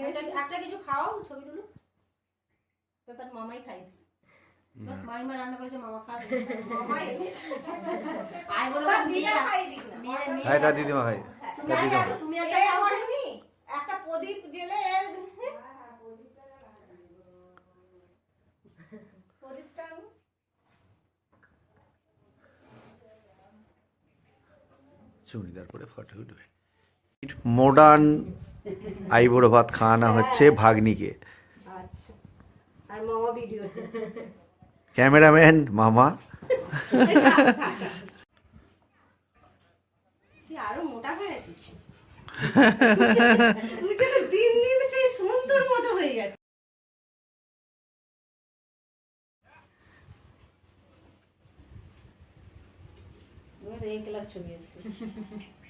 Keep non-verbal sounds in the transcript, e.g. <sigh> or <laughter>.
একটা একটা কিছু খাও ছবি তুলো। তো তার মামাই খাই মামিমা রান্না করেছে মামা খাবে। আয় বলো বা নিয়ে দিদা যা। খাই দিক না নিয়ে- নিয়ে হাই যা। তা দিদিমা হাই তুমি? একটা প্রদীপ জেলে চুড়িদার পরে ফটো উঠবে। মডার্ন আইবুড়ো ভাত খাওয়ানো হচ্ছে ভাগ্নিকে। আচ্ছা। ক্যামেরাম্যান মামা। আরও মোটা হয়ে <laughs> de qué las chumias. <laughs>